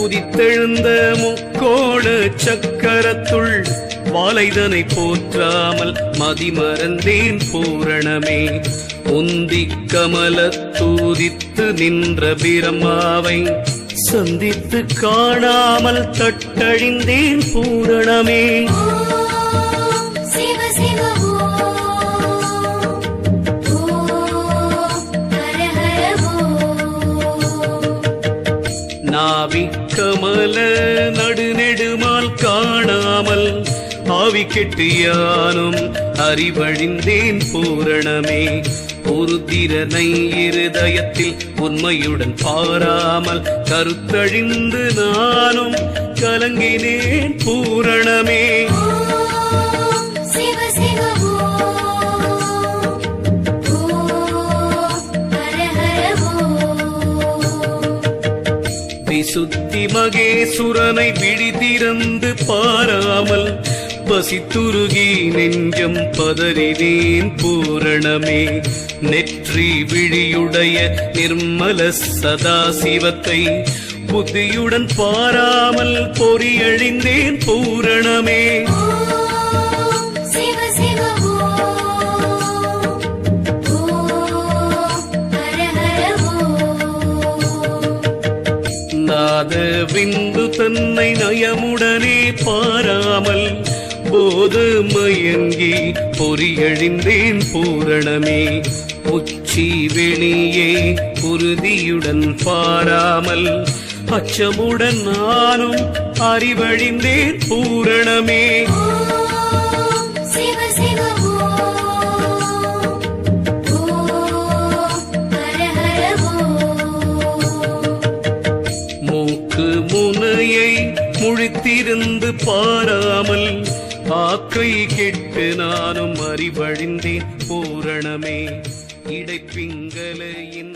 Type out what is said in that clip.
துதித்தெழுந்த முக்கோண சக்கரத்துள் வாழைதனை போற்றாமல் மதிமறந்தேன் பூரணமே. உந்தி கமல தூதித்து நின்ற பிரம்மாவை சந்தித்து காணாமல் தட்டழிந்தேன் பூரணமே. நாவி கமல நடுநெடுமால் காணாமல் ஆவி கெட்டு யானும் அறிவழிந்தேன் பூரணமே. ஒரு திறனை இருதயத்தில் உண்மையுடன் பாராமல் கருத்தழிந்து நானும் கலங்கினேன் பூரணமே. விசுத்தி மகேசுரனை விழிதிறந்து பாராமல் பசித்துருகி நெஞ்சம் பதறினேன் பூரணமே. நெற்றி விழியுடைய நிர்மல சதாசிவத்தை புத்தியுடன் பாராமல் பொறியழிந்தேன் பூரணமே. நாத விந்து தன்னை நயமுடனே பாராமல் போது மயங்கி பொறியழிந்தேன் பூரணமே. உச்சி வெளியே உறுதியுடன் பாராமல் அச்சமுடன் நானும் அறிவழிந்தேன் பூரணமே. மூக்கு முழித்திருந்து பாராமல் ஆக்கை கெட்டு நானும் அறிவழிந்தேன் பூரணமே. இடைப்பிங்கலையின்